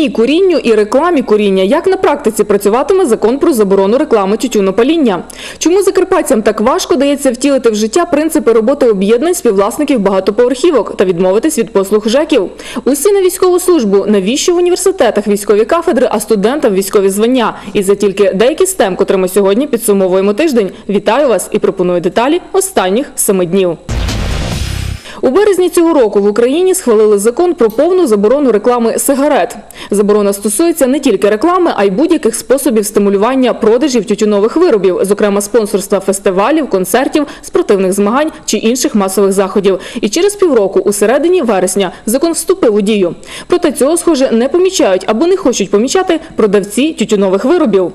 Ні курінню і рекламі куріння. Як на практиці працюватиме закон про заборону реклами тютюнопаління? Чому закарпатцям так важко дається втілити в життя принципи роботи об'єднань співвласників багатоповерхівок та відмовитись від послуг ЖЕКів? Усі на військову службу, навіщо в університетах військові кафедри, а студентам військові звання? І це тільки деякі з тем, котрими сьогодні підсумовуємо тиждень. Вітаю вас і пропоную деталі останніх семи днів. У березні цього року в Україні схвалили закон про повну заборону реклами сигарет. Заборона стосується не тільки реклами, а й будь-яких способів стимулювання продажів тютюнових виробів, зокрема спонсорства фестивалів, концертів, спортивних змагань чи інших масових заходів. І через півроку, у середині вересня, закон вступив у дію. Проте цього, схоже, не помічають або не хочуть помічати продавці тютюнових виробів.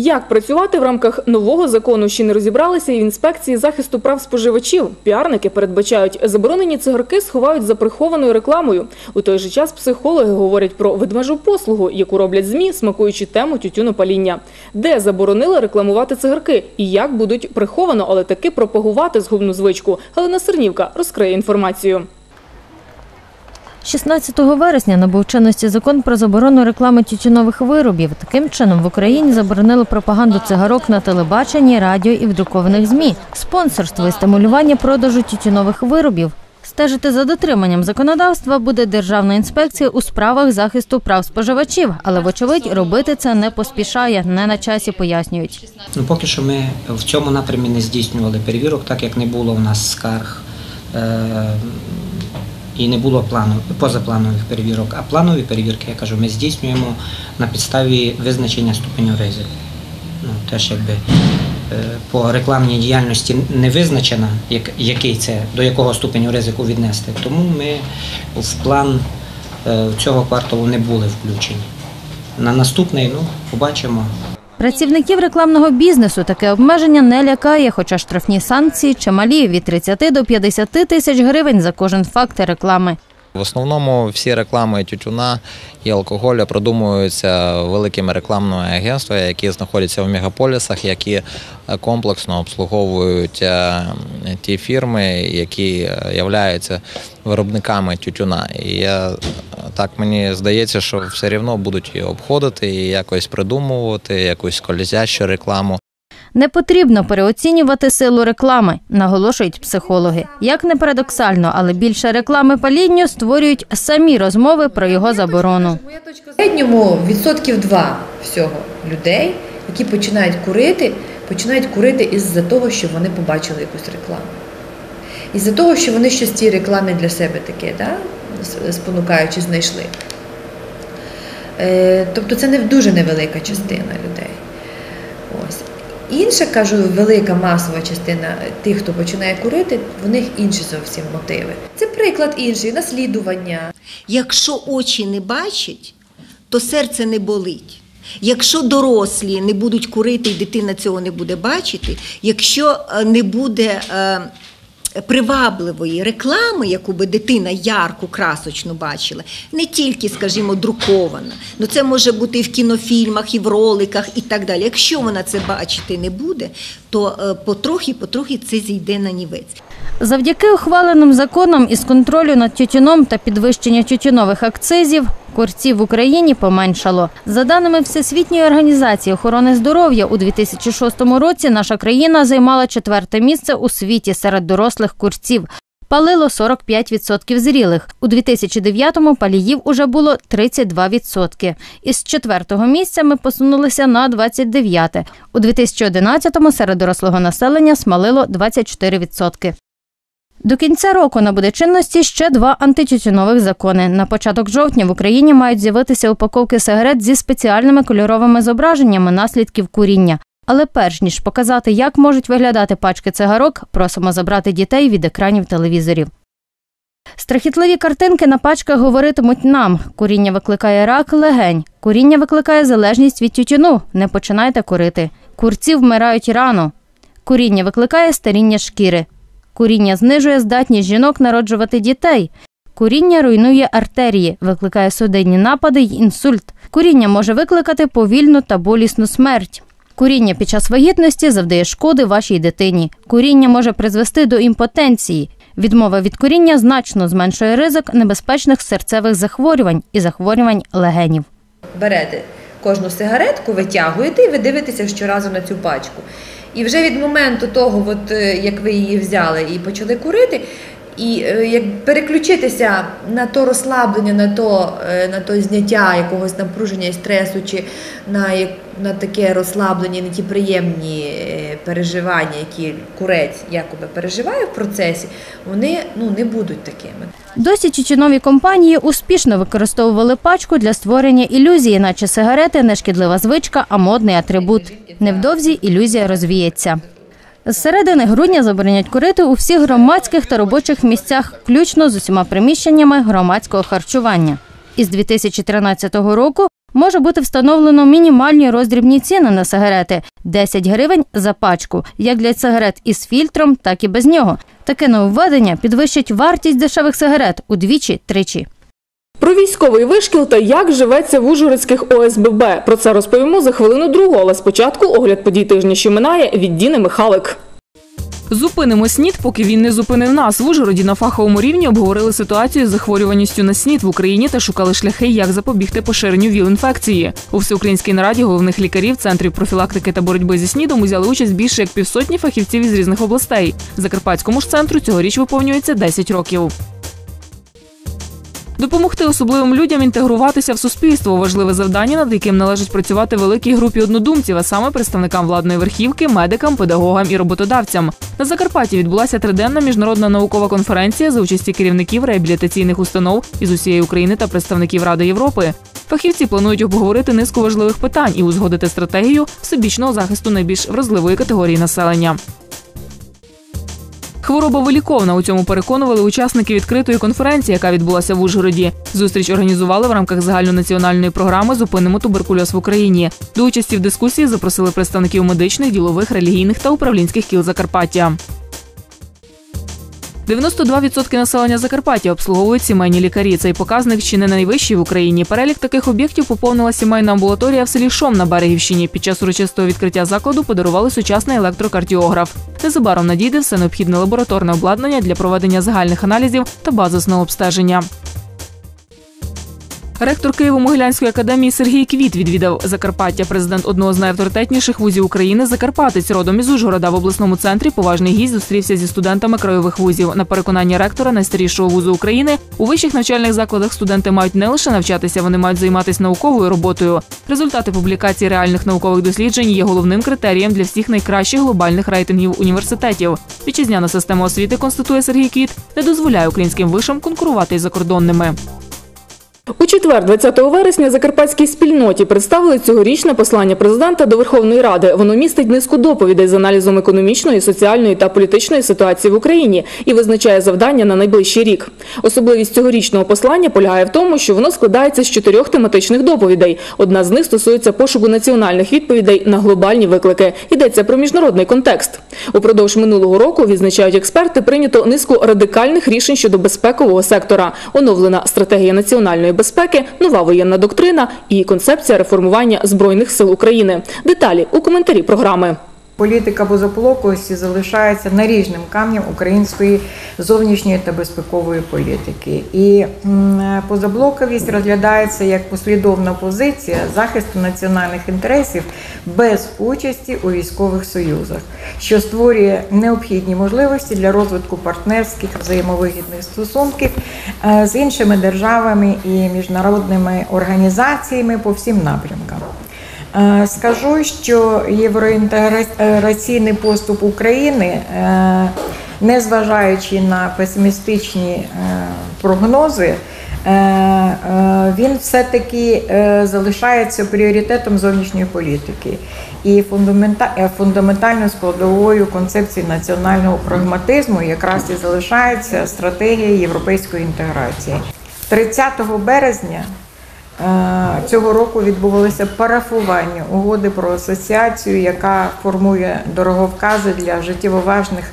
Як працювати в рамках нового закону ще не розібралися і в інспекції захисту прав споживачів. Піарники передбачають, заборонені цигарки сховають за прихованою рекламою. У той же час психологи говорять про ведмежу послугу, яку роблять змі, смакуючи тему тютюнопаління. Де заборонили рекламувати цигарки і як будуть приховано, але таки пропагувати згубну звичку. Галина Сернівка розкриє інформацію. 16 вересня набув чинності закон про заборону реклами тютюнових виробів. Таким чином в Україні заборонили пропаганду цигарок на телебаченні, радіо і в друкованих змі, спонсорство і стимулювання продажу тютюнових виробів. Стежити за дотриманням законодавства буде Державна інспекція у справах захисту прав споживачів, але вочевидь робити це не поспішає, не на часі пояснюють. Ну, поки що ми в цьому напрямі не здійснювали перевірок, так як не було в нас скарг е- і не було плану, позапланових перевірок. А планові перевірки, я кажу, ми здійснюємо на підставі визначення ступеню ризику. Ну, теж якби е, по рекламній діяльності не визначено, як, який це, до якого ступеню ризику віднести. Тому ми в план е, цього кварталу не були включені. На наступний, ну, побачимо. Працівників рекламного бізнесу таке обмеження не лякає, хоча штрафні санкції чималі від 30 до 50 тисяч гривень за кожен факт реклами. В основному всі реклами тютюна і алкоголю продумуються великими рекламними агентствами, які знаходяться в мегаполісах, які комплексно обслуговують е, ті фірми, які являються виробниками тютюна. І я так мені здається, що все рівно будуть її обходити і якось придумувати, якусь скользящу рекламу. Не потрібно переоцінювати силу реклами, наголошують психологи. Як не парадоксально, але більше реклами палінню створюють самі розмови про його заборону. В середньому відсотків два всього людей, які починають курити, починають курити із-за того, що вони побачили якусь рекламу. Із-за того, що вони щось в цій рекламі для себе таке, да? спонукаючи, знайшли. Е, Тобто це не дуже невелика частина людей. Ось. Інша, кажу, велика масова частина тих, хто починає курити, в них інші зовсім мотиви. Це приклад інший, наслідування. Якщо очі не бачать, то серце не болить. Якщо дорослі не будуть курити і дитина цього не буде бачити, якщо е, не буде е, привабливої реклами, яку би дитина ярку, красочну бачила, не тільки, скажімо, друкована, ну це може бути і в кінофільмах, і в роликах, і так далі. Якщо вона це бачити не буде, то е, потрохи-потрохи це зійде на нівець. Завдяки ухваленим законам із контролю над тютюном та підвищення тютюнових акцизів курців в Україні поменшало. За даними Всесвітньої організації охорони здоров'я, у 2006 році наша країна займала четверте місце у світі серед дорослих курців. Палило 45% зрілих. У 2009-му паліїв уже було 32%. Із четвертого місця ми посунулися на 29-те. У 2011-му серед дорослого населення смалило 24%. До кінця року набуде чинності ще два антитютюнових закони. На початок жовтня в Україні мають з'явитися упаковки сигарет зі спеціальними кольоровими зображеннями наслідків куріння. Але перш ніж показати, як можуть виглядати пачки цигарок, просимо забрати дітей від екранів телевізорів. Страхітливі картинки на пачках говоритимуть нам: куріння викликає рак, легень, куріння викликає залежність від тютюну. Не починайте курити. Курці вмирають рано. Куріння викликає старіння шкіри. Куріння знижує здатність жінок народжувати дітей. Куріння руйнує артерії, викликає судинні напади й інсульт. Куріння може викликати повільну та болісну смерть. Куріння під час вагітності завдає шкоди вашій дитині. Куріння може призвести до імпотенції. Відмова від куріння значно зменшує ризик небезпечних серцевих захворювань і захворювань легенів. берете кожну сигаретку, витягуєте і ви дивитеся щоразу на цю пачку. І вже від моменту того, от, е, як ви її взяли і почали курити, і е, як переключитися на то розслаблення, на то, е, на то зняття якогось напруження і стресу, чи на, на таке розслаблення, на ті приємні е, переживання, які курець якоби переживає в процесі, вони ну, не будуть такими. Досі чеченові компанії успішно використовували пачку для створення ілюзії, наче сигарети не шкідлива звичка, а модний атрибут. Невдовзі ілюзія розвіється. З середини грудня заборонять курити у всіх громадських та робочих місцях, включно з усіма приміщеннями громадського харчування. Із 2013 року може бути встановлено мінімальні роздрібні ціни на сигарети 10 гривень за пачку, як для сигарет із фільтром, так і без нього. Таке нововведення підвищить вартість дешевих сигарет удвічі-тричі. Про військовий вишкіл та як живеться в Ужгородських ОСББ. Про це розповімо за хвилину другу, але спочатку огляд подій тижня, що минає від Діни Михалик. Зупинимо СНІД, поки він не зупинив нас. В Ужгороді на фаховому рівні обговорили ситуацію з захворюваністю на СНІД в Україні та шукали шляхи, як запобігти поширенню ВІЛ-інфекції. У всеукраїнській нараді головних лікарів центрів профілактики та боротьби зі СНІДом узяли участь більше як півсотні фахівців із різних областей. Закарпатському ж центру цьогоріч виповнюється 10 років. Допомогти особливим людям інтегруватися в суспільство важливе завдання, над яким належить працювати великій групі однодумців, а саме представникам владної верхівки, медикам, педагогам і роботодавцям. На Закарпатті відбулася триденна міжнародна наукова конференція за участі керівників реабілітаційних установ із усієї України та представників Ради Європи. Фахівці планують обговорити низку важливих питань і узгодити стратегію всебічного захисту найбільш вразливої категорії населення. Хвороба виліковна. У цьому переконували учасники відкритої конференції, яка відбулася в Ужгороді. Зустріч організували в рамках загальнонаціональної програми Зупинимо туберкульоз в Україні. До участі в дискусії запросили представників медичних, ділових, релігійних та управлінських кіл Закарпаття. 92% населення Закарпаття обслуговують сімейні лікарі. Цей показник чи не найвищий в Україні. Перелік таких об'єктів поповнила сімейна амбулаторія в селі Шом на Берегівщині. Під час урочистого відкриття закладу подарували сучасний електрокардіограф. Незабаром надійде все необхідне лабораторне обладнання для проведення загальних аналізів та базисного обстеження. Ректор Києво-Могилянської академії Сергій Квіт відвідав Закарпаття. Президент одного з найавторитетніших вузів України Закарпатець родом із Ужгорода в обласному центрі. Поважний гість зустрівся зі студентами краєвих вузів. На переконання ректора найстарішого вузу України у вищих навчальних закладах студенти мають не лише навчатися, вони мають займатися науковою роботою. Результати публікації реальних наукових досліджень є головним критерієм для всіх найкращих глобальних рейтингів університетів. Вітчизняна система освіти констатує Сергій Квіт, не дозволяє українським вишам конкурувати із закордонними. У четвер, 20 вересня, закарпатській спільноті представили цьогорічне послання президента до Верховної Ради. Воно містить низку доповідей з аналізом економічної, соціальної та політичної ситуації в Україні і визначає завдання на найближчий рік. Особливість цьогорічного послання полягає в тому, що воно складається з чотирьох тематичних доповідей. Одна з них стосується пошуку національних відповідей на глобальні виклики. Йдеться про міжнародний контекст. Упродовж минулого року відзначають експерти, прийнято низку радикальних рішень щодо безпекового сектора, оновлена стратегія національної безпеки, нова воєнна доктрина і концепція реформування збройних сил України. Деталі у коментарі програми. Політика безоплокості залишається наріжним камнем української зовнішньої та безпекової політики. І позаблоковість розглядається як послідовна позиція захисту національних інтересів без участі у військових союзах, що створює необхідні можливості для розвитку партнерських взаємовигідних стосунків з іншими державами і міжнародними організаціями по всім напрямкам. Е, Скажу, що євроінтеграційний поступ України, е, незважаючи на песимістичні е, прогнози, е, е, він все-таки е, залишається пріоритетом зовнішньої політики і фундамента- е, фундаментальною складовою концепції національного прагматизму якраз і залишається стратегія європейської інтеграції. 30 березня Е, Цього року відбувалося парафування угоди про асоціацію, яка формує дороговкази для життєво важних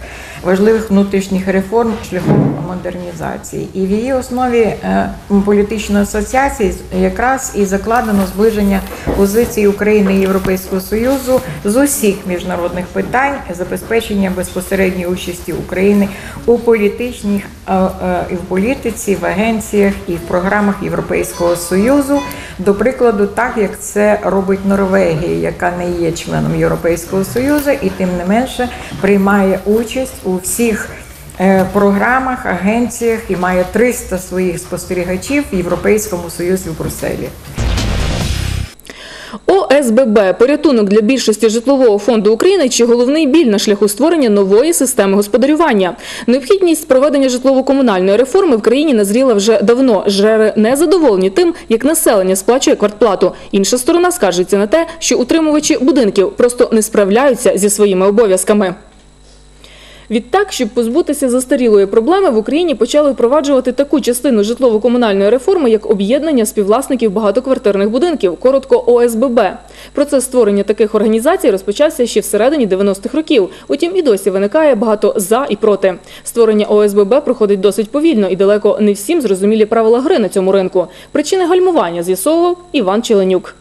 важливих внутрішніх реформ шляхом модернізації. І в її основі е, політичної асоціації якраз і закладено зближення позицій України і Європейського Союзу з усіх міжнародних питань, забезпечення безпосередньої участі України у політичних е, е, і в політиці, в агенціях і в програмах Європейського Союзу. До прикладу, так як це робить Норвегія, яка не є членом Європейського Союзу, і тим не менше приймає участь у всіх е, програмах, агенціях і має 300 своїх спостерігачів в Європейському Союзі в Брюсселі. ОСББ порятунок для більшості житлового фонду України чи головний біль на шляху створення нової системи господарювання. Необхідність проведення житлово-комунальної реформи в країні назріла вже давно. Жери не задоволені тим, як населення сплачує квартплату. Інша сторона скаржиться на те, що утримувачі будинків просто не справляються зі своїми обов'язками. Відтак, щоб позбутися застарілої проблеми, в Україні почали впроваджувати таку частину житлово-комунальної реформи, як об'єднання співвласників багатоквартирних будинків, коротко ОСББ. Процес створення таких організацій розпочався ще всередині 90-х років. Утім, і досі виникає багато за і проти. Створення ОСББ проходить досить повільно і далеко не всім зрозумілі правила гри на цьому ринку. Причини гальмування з'ясовував Іван Челенюк.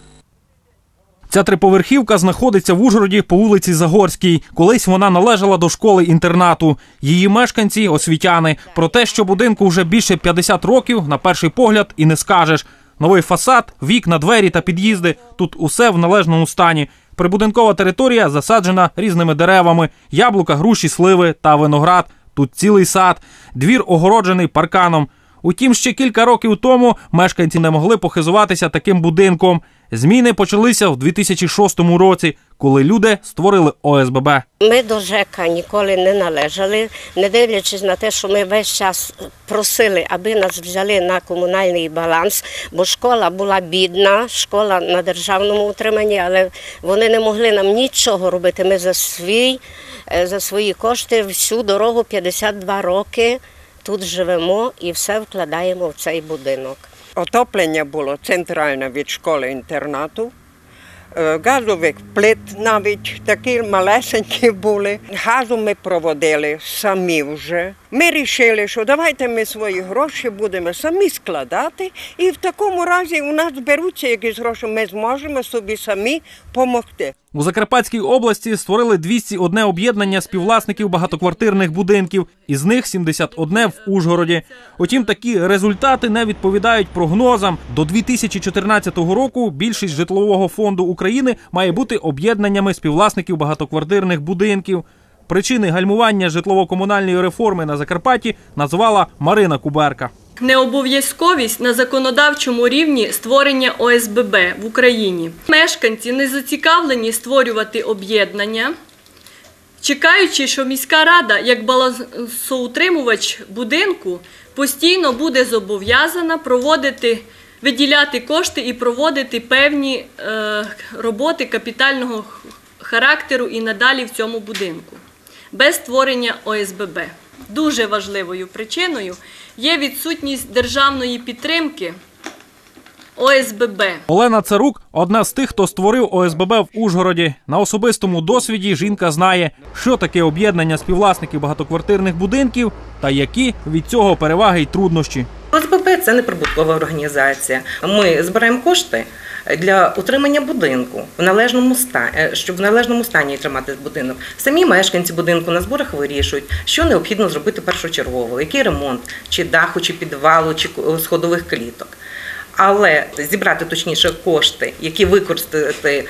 Ця триповерхівка знаходиться в Ужгороді по вулиці Загорській. Колись вона належала до школи-інтернату. Її мешканці освітяни. Про те, що будинку вже більше 50 років, на перший погляд і не скажеш. Новий фасад, вікна, двері та під'їзди. Тут усе в належному стані. Прибудинкова територія засаджена різними деревами: яблука, груші, сливи та виноград. Тут цілий сад, двір огороджений парканом. Утім, ще кілька років тому мешканці не могли похизуватися таким будинком. Зміни почалися в 2006 році, коли люди створили ОСББ. Ми до ЖЕКа ніколи не належали, не дивлячись на те, що ми весь час просили, аби нас взяли на комунальний баланс, бо школа була бідна, школа на державному утриманні, але вони не могли нам нічого робити. Ми за свій, е, за свої кошти всю дорогу 52 роки тут живемо і все вкладаємо в цей будинок. Отоплення було центральне від школи інтернату. Е, Газових плит навіть такі малесенькі були. Газу ми проводили самі вже. Ми вирішили, що давайте ми свої гроші будемо самі складати, і в такому разі у нас беруться якісь гроші, ми зможемо собі самі допомогти. У Закарпатській області створили 201 об'єднання співвласників багатоквартирних будинків, із них 71 в Ужгороді. Утім, такі результати не відповідають прогнозам. До 2014 року більшість житлового фонду України має бути об'єднаннями співвласників багатоквартирних будинків. Причини гальмування житлово-комунальної реформи на Закарпатті назвала Марина Куберка. Необов'язковість на законодавчому рівні створення ОСББ в Україні. Мешканці не зацікавлені створювати об'єднання, чекаючи, що міська рада, як балансоутримувач будинку, постійно буде зобов'язана проводити, виділяти кошти і проводити певні е, роботи капітального характеру і надалі в цьому будинку без створення ОСББ. Дуже важливою причиною є відсутність державної підтримки ОСББ. Олена Царук одна з тих, хто створив ОСББ в Ужгороді. На особистому досвіді жінка знає, що таке об'єднання співвласників багатоквартирних будинків та які від цього переваги й труднощі. ОСББ – це неприбуткова організація. Ми збираємо кошти для утримання будинку в належному стані, щоб в належному стані тримати будинок. Самі мешканці будинку на зборах вирішують, що необхідно зробити першочергово, який ремонт, чи даху, чи підвалу, чи сходових кліток. Але зібрати точніше кошти, які використати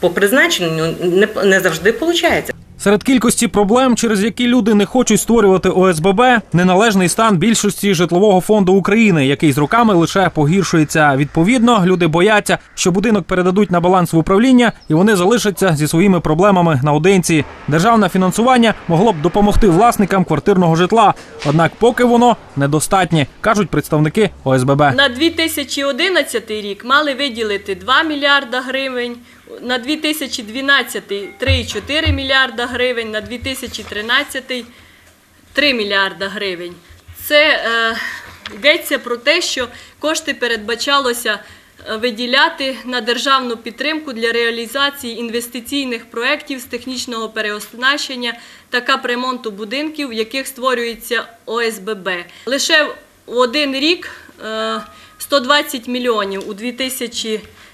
по призначенню, не, не завжди виходить. Серед кількості проблем, через які люди не хочуть створювати ОСББ, неналежний стан більшості житлового фонду України, який з роками лише погіршується. Відповідно, люди бояться, що будинок передадуть на баланс в управління, і вони залишаться зі своїми проблемами наодинці. Державне фінансування могло б допомогти власникам квартирного житла. Однак, поки воно недостатнє, кажуть представники ОСББ. На 2011 рік мали виділити 2 мільярда гривень. На 2012 – 3,4 мільярда гривень, на 2013 – 3 мільярда гривень. Це е, йдеться про те, що кошти передбачалося е, виділяти на державну підтримку для реалізації інвестиційних проєктів з технічного переоснащення та капремонту будинків, в яких створюється ОСББ. Лише в один рік е, 120 мільйонів у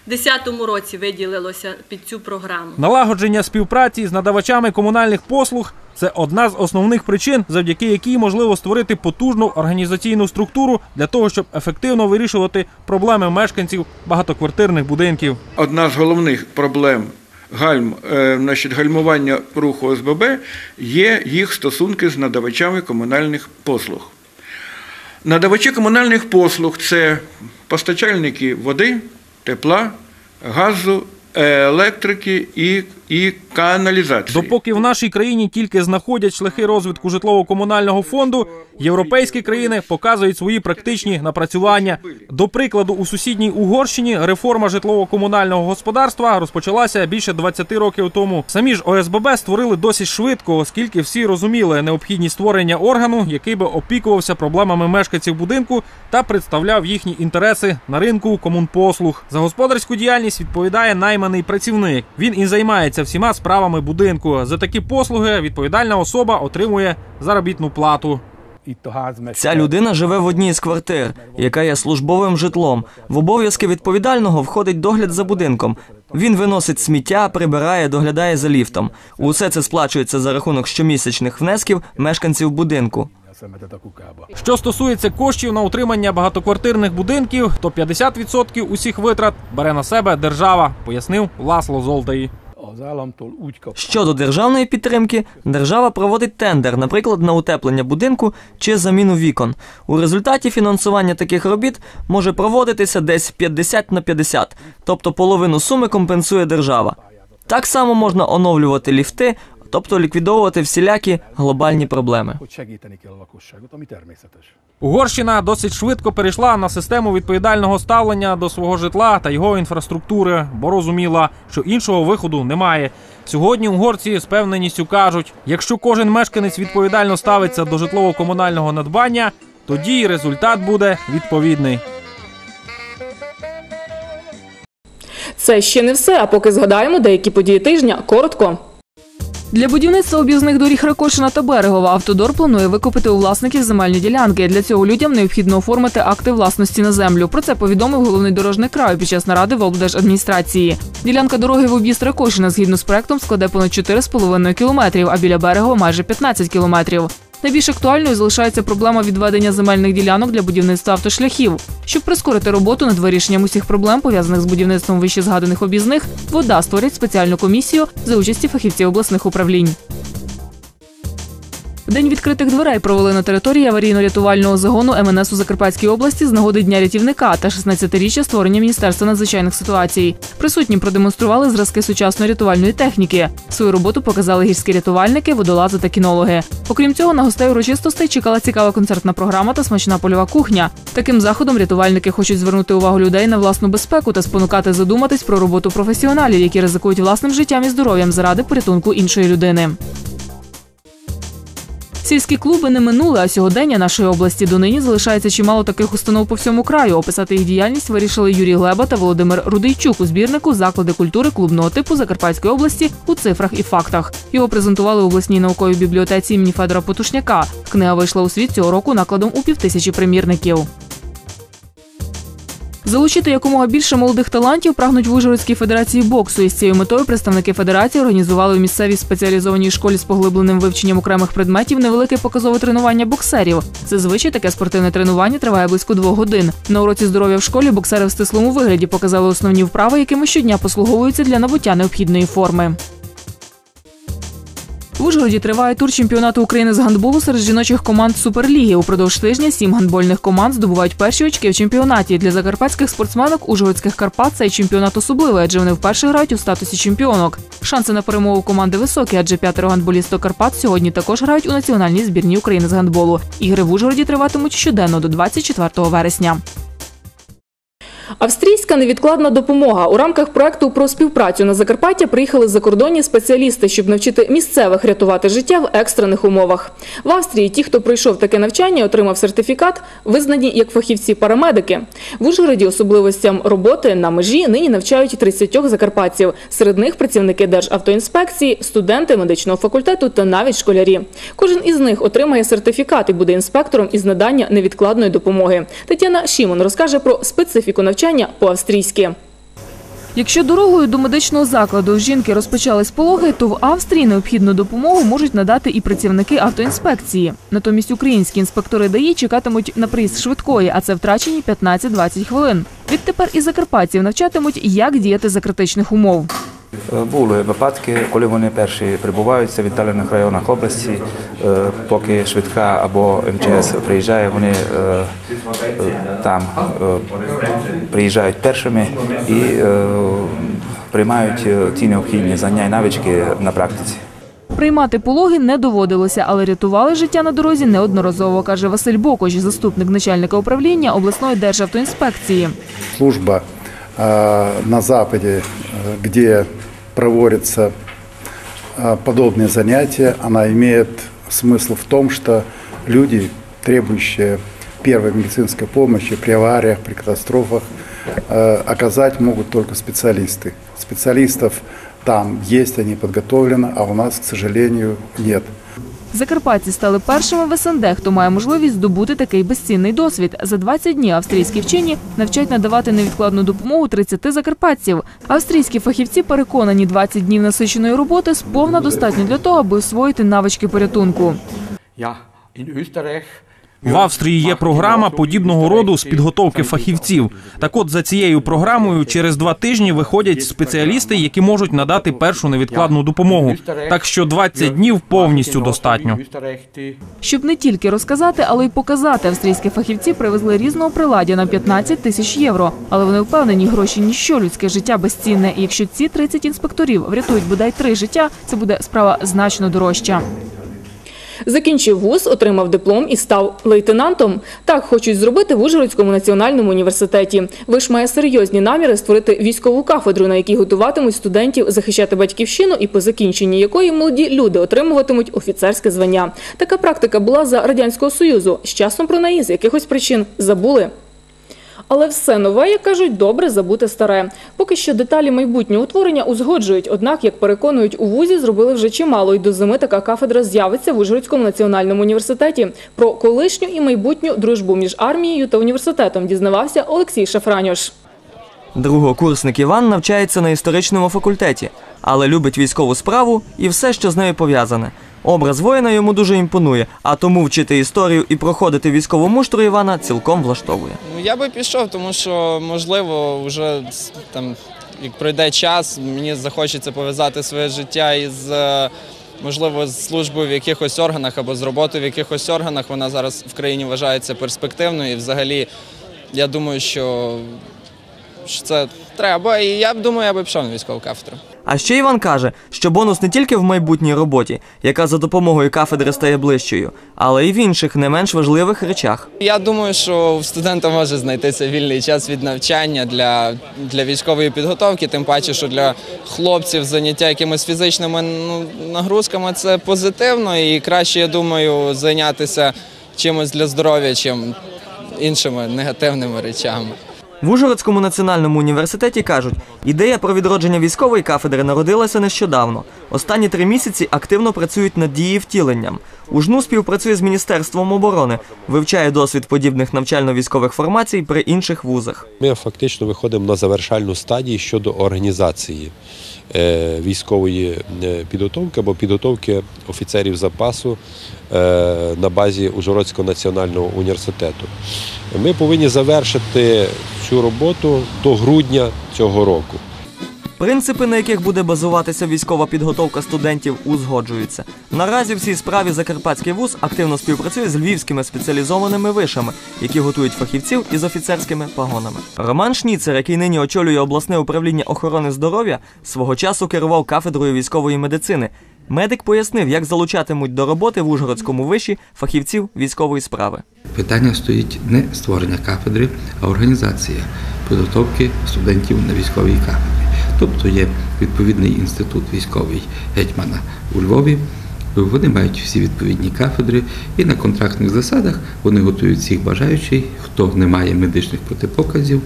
2010 році виділилося під цю програму. Налагодження співпраці з надавачами комунальних послуг це одна з основних причин, завдяки якій можливо створити потужну організаційну структуру для того, щоб ефективно вирішувати проблеми мешканців багатоквартирних будинків. Одна з головних проблем гальм, е, значить, гальмування руху ОСББ є їх стосунки з надавачами комунальних послуг. Надавачі комунальних послуг це постачальники води, тепла, газу, електрики і, і каналізації. Допоки в нашій країні тільки знаходять шляхи розвитку житлово-комунального фонду, європейські країни показують свої практичні напрацювання. До прикладу, у сусідній Угорщині реформа житлово-комунального господарства розпочалася більше 20 років тому. Самі ж ОСББ створили досить швидко, оскільки всі розуміли необхідність створення органу, який би опікувався проблемами мешканців будинку та представляв їхні інтереси на ринку комунпослуг. За господарську діяльність відповідає найманий працівник. Він і займається всіма справами будинку. За такі послуги відповідальна особа отримує заробітну плату. Ця людина живе в одній з квартир, яка є службовим житлом. В обов'язки відповідального входить догляд за будинком. Він виносить сміття, прибирає, доглядає за ліфтом. Усе це сплачується за рахунок щомісячних внесків мешканців будинку. Що стосується коштів на утримання багатоквартирних будинків, то 50% усіх витрат бере на себе держава, пояснив Ласло Золтаї. Щодо державної підтримки, держава проводить тендер, наприклад, на утеплення будинку чи заміну вікон. У результаті фінансування таких робіт може проводитися десь 50 на 50, тобто половину суми компенсує держава. Так само можна оновлювати ліфти, тобто ліквідовувати всілякі глобальні проблеми. Угорщина досить швидко перейшла на систему відповідального ставлення до свого житла та його інфраструктури, бо розуміла, що іншого виходу немає. Сьогодні угорці з певненістю кажуть: якщо кожен мешканець відповідально ставиться до житлово-комунального надбання, тоді і результат буде відповідний. Це ще не все. А поки згадаємо деякі події тижня коротко. Для будівництва об'їзних доріг Ракошина та Берегова Автодор планує викупити у власників земельні ділянки. Для цього людям необхідно оформити акти власності на землю. Про це повідомив головний дорожник краю під час наради в облдержадміністрації. Ділянка дороги в об'їзд Ракошина згідно з проектом складе понад 4,5 кілометрів, а біля Берегова майже 15 кілометрів. Найбільш актуальною залишається проблема відведення земельних ділянок для будівництва автошляхів. Щоб прискорити роботу над вирішенням усіх проблем, пов'язаних з будівництвом вище згаданих об'їзних, вода створять спеціальну комісію за участі фахівців обласних управлінь. День відкритих дверей провели на території аварійно-рятувального загону МНС у Закарпатській області з нагоди Дня рятівника та 16-річчя створення Міністерства надзвичайних ситуацій. Присутні продемонстрували зразки сучасної рятувальної техніки. Свою роботу показали гірські рятувальники, водолази та кінологи. Окрім цього, на гостей урочистостей чекала цікава концертна програма та смачна польова кухня. Таким заходом рятувальники хочуть звернути увагу людей на власну безпеку та спонукати задуматись про роботу професіоналів, які ризикують власним життям і здоров'ям заради порятунку іншої людини. Сільські клуби не минули, а сьогодення нашої області донині залишається чимало таких установ по всьому краю. Описати їх діяльність вирішили Юрій Глеба та Володимир Рудийчук у збірнику заклади культури клубного типу Закарпатської області у цифрах і фактах. Його презентували в обласній науковій бібліотеці імені Федора Потушняка. Книга вийшла у світ цього року накладом у півтисячі примірників. Залучити якомога більше молодих талантів прагнуть в Ужгородській федерації боксу. І з цією метою представники федерації організували у місцевій спеціалізованій школі з поглибленим вивченням окремих предметів невелике показове тренування боксерів. Зазвичай таке спортивне тренування триває близько двох годин. На уроці здоров'я в школі боксери в стислому вигляді показали основні вправи, якими щодня послуговуються для набуття необхідної форми. В Ужгороді триває тур чемпіонату України з гандболу серед жіночих команд Суперліги. Упродовж тижня сім гандбольних команд здобувають перші очки в чемпіонаті. Для закарпатських спортсменок Ужгородських Карпат цей чемпіонат особливий, адже вони вперше грають у статусі чемпіонок. Шанси на перемогу команди високі, адже п'ятеро гандболісток Карпат сьогодні також грають у національній збірній України з гандболу. Ігри в Ужгороді триватимуть щоденно до 24 вересня. Австрійська невідкладна допомога у рамках проекту про співпрацю на Закарпаття приїхали закордонні спеціалісти, щоб навчити місцевих рятувати життя в екстрених умовах. В Австрії ті, хто пройшов таке навчання, отримав сертифікат, визнані як фахівці-парамедики. В Ужгороді особливостям роботи на межі нині навчають 30 закарпатців. Серед них працівники Державтоінспекції, студенти медичного факультету та навіть школярі. Кожен із них отримає сертифікат і буде інспектором із надання невідкладної допомоги. Тетяна Шімон розкаже про специфіку навчання по-австрійськи. Якщо дорогою до медичного закладу жінки розпочались пологи, то в Австрії необхідну допомогу можуть надати і працівники автоінспекції. Натомість українські інспектори ДАІ чекатимуть на приїзд швидкої, а це втрачені 15-20 хвилин. Відтепер і закарпатців навчатимуть, як діяти за критичних умов. Е, Були випадки, коли вони перші прибувають це в віддалених районах області, е, поки швидка або МЧС приїжджає, вони е, там приїжджають першими і приймають ті необхідні знання і навички на практиці. Приймати пологи не доводилося, але рятували життя на дорозі неодноразово, каже Василь Бокоч, заступник начальника управління обласної державтоінспекції. служба на Западе, э, где проводятся э, подобные занятия, она имеет смысл в том, что люди, требующие первой медицинской помощи при авариях, при катастрофах, э, оказать могут только специалисты. Специалистов там есть, они подготовлены, а у нас, к сожалению, нет. Закарпатці стали першими в СНД, хто має можливість здобути такий безцінний досвід. За 20 днів австрійські вчені навчать надавати невідкладну допомогу 30 закарпатців. Австрійські фахівці переконані, 20 днів насиченої роботи сповна достатньо для того, аби освоїти навички порятунку. В Австрії є програма подібного роду з підготовки фахівців. Так от за цією програмою через два тижні виходять спеціалісти, які можуть надати першу невідкладну допомогу. Так що 20 днів повністю достатньо. Щоб не тільки розказати, але й показати, австрійські фахівці привезли різного приладдя на 15 тисяч євро. Але вони впевнені, гроші ніщо, людське життя безцінне. І якщо ці 30 інспекторів врятують бодай три життя, це буде справа значно дорожча. Закінчив вуз, отримав диплом і став лейтенантом. Так хочуть зробити в Ужгородському національному університеті. Виш має серйозні наміри створити військову кафедру, на якій готуватимуть студентів захищати батьківщину і по закінченні якої молоді люди отримуватимуть офіцерське звання. Така практика була за радянського союзу. З часом про неї з якихось причин забули. Але все нове, як кажуть, добре забути старе. Поки що деталі майбутнього утворення узгоджують. Однак, як переконують у вузі, зробили вже чимало. І до зими така кафедра з'явиться в Ужгородському національному університеті. Про колишню і майбутню дружбу між армією та університетом дізнавався Олексій Шафраньош. Другокурсник Іван навчається на історичному факультеті, але любить військову справу і все, що з нею пов'язане. Образ воїна йому дуже імпонує, а тому вчити історію і проходити військову муштру Івана цілком влаштовує. Ну, я би пішов, тому що, можливо, вже там, як пройде час, мені захочеться пов'язати своє життя із, е, можливо, з службою в якихось органах або з роботою в якихось органах. Вона зараз в країні вважається перспективною. І взагалі, я думаю, що, що це треба. І я б думаю, я би пішов на військову кафедру. А ще Іван каже, що бонус не тільки в майбутній роботі, яка за допомогою кафедри стає ближчою, але й в інших не менш важливих речах. Я думаю, що в студента може знайтися вільний час від навчання для, для військової підготовки, тим паче, що для хлопців заняття якимись фізичними ну, нагрузками це позитивно і краще, я думаю, зайнятися чимось для здоров'я, чим іншими негативними речами. В Ужгородському національному університеті кажуть, ідея про відродження військової кафедри народилася нещодавно. Останні три місяці активно працюють над її втіленням. УЖНУ співпрацює з Міністерством оборони, вивчає досвід подібних навчально-військових формацій при інших вузах. Ми фактично виходимо на завершальну стадію щодо організації військової е, підготовки або підготовки офіцерів запасу е, на базі Ужгородського національного університету. Ми повинні завершити цю роботу до грудня цього року. Принципи, на яких буде базуватися військова підготовка студентів, узгоджуються. Наразі в цій справі Закарпатський вуз активно співпрацює з львівськими спеціалізованими вишами, які готують фахівців із офіцерськими погонами. Роман Шніцер, який нині очолює обласне управління охорони здоров'я, свого часу керував кафедрою військової медицини. Медик пояснив, як залучатимуть до роботи в Ужгородському виші фахівців військової справи. Питання стоїть не створення кафедри, а організація. підготовки студентів на військовій кафедрі. Тобто є відповідний інститут військовий гетьмана у Львові. Вони мають всі відповідні кафедри, і на контрактних засадах вони готують всіх бажаючих, хто не має медичних протипоказів,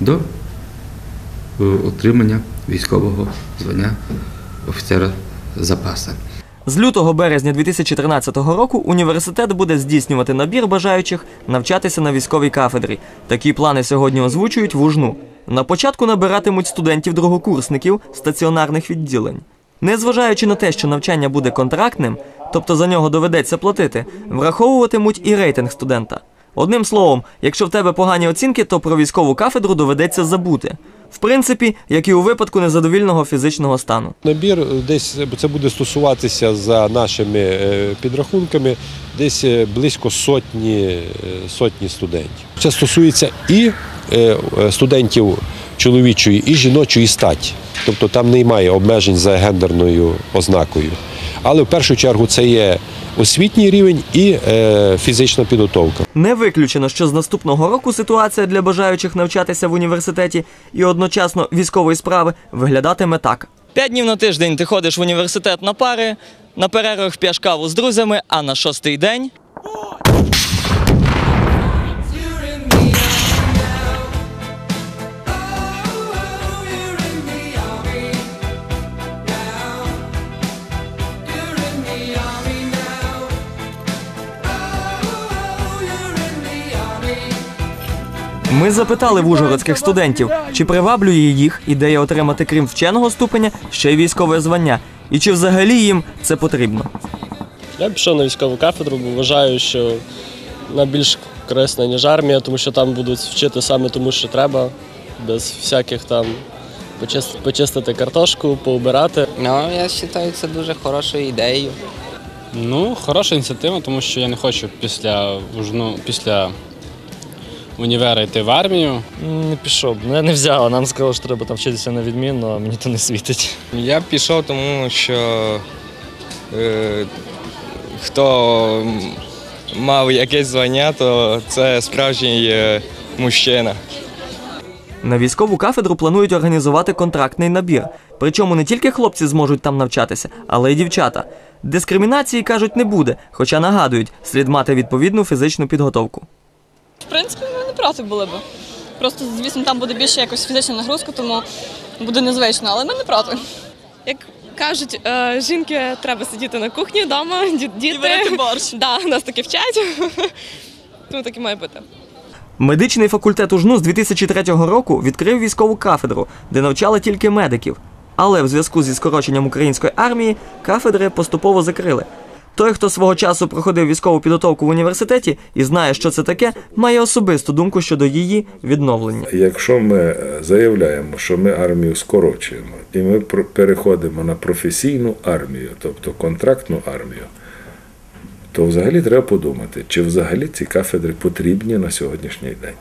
до е, отримання військового звання офіцера запаса. З лютого березня 2013 року університет буде здійснювати набір бажаючих навчатися на військовій кафедрі. Такі плани сьогодні озвучують в УЖНУ. На початку набиратимуть студентів-другокурсників стаціонарних відділень. Незважаючи на те, що навчання буде контрактним, тобто за нього доведеться платити, враховуватимуть і рейтинг студента. Одним словом, якщо в тебе погані оцінки, то про військову кафедру доведеться забути. В принципі, як і у випадку незадовільного фізичного стану. Набір е, десь це буде стосуватися за нашими е, підрахунками, десь е, близько сотні, е, сотні студентів. Це стосується і е, е, студентів чоловічої, і жіночої статі. Тобто там немає обмежень за гендерною ознакою. Але в першу чергу це є освітній рівень і е, фізична підготовка. Не виключено, що з наступного року ситуація для бажаючих навчатися в університеті і одночасно військової справи виглядатиме так. П'ять днів на тиждень ти ходиш в університет на пари, на перервах п'яш каву з друзями, а на шостий день. Ми запитали в ужгородських студентів, чи приваблює їх ідея отримати крім вченого ступеня ще й військове звання, і чи взагалі їм це потрібно. Я пішов на військову кафедру, бо вважаю, що вона більш корисна, ніж армія, тому що там будуть вчити саме тому, що треба, без всяких там почистити картошку, поубирати. Ну, я вважаю, це дуже хорошою ідеєю. Ну, хороша ініціатива, тому що я не хочу після ужну, після універа йти в армію. Не пішов. Мене не взяло. Нам сказали, що треба там вчитися на відмінно, а мені то не світить. Я пішов, тому що е, хто мав якесь звання, то це справжній е, мужчина. На військову кафедру планують організувати контрактний набір. Причому не тільки хлопці зможуть там навчатися, але й дівчата. Дискримінації кажуть не буде, хоча нагадують, слід мати відповідну фізичну підготовку. В принципі, ми не проти були б. Просто, звісно, там буде більше якось фізична нагрузка, тому буде незвично, але ми не проти. Як кажуть, е, жінки треба сидіти на кухні вдома, ді- діти. варити борщ. Да, нас таки вчать. Тому так і має бути. Медичний факультет УЖНУ з 2003 року відкрив військову кафедру, де навчали тільки медиків. Але в зв'язку зі скороченням української армії кафедри поступово закрили. Той, хто свого часу проходив військову підготовку в університеті і знає, що це таке, має особисту думку щодо її відновлення. Якщо ми е, заявляємо, що ми армію скорочуємо, і ми переходимо на професійну армію, тобто контрактну армію, то взагалі треба подумати, чи взагалі ці кафедри потрібні на сьогоднішній день.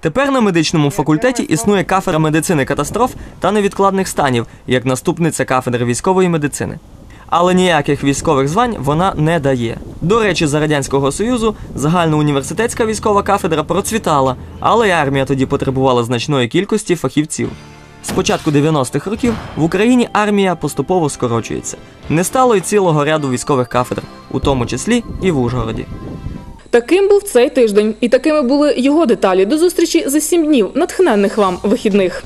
Тепер на медичному факультеті існує кафедра медицини катастроф та невідкладних станів, як наступниця кафедри військової медицини. Але ніяких військових звань вона не дає. До речі, за радянського союзу загальноуніверситетська військова кафедра процвітала, але й армія тоді потребувала значної кількості фахівців. З початку 90-х років в Україні армія поступово скорочується. Не стало й цілого ряду військових кафедр, у тому числі і в Ужгороді. Таким був цей тиждень, і такими були його деталі. До зустрічі за сім днів, натхненних вам вихідних.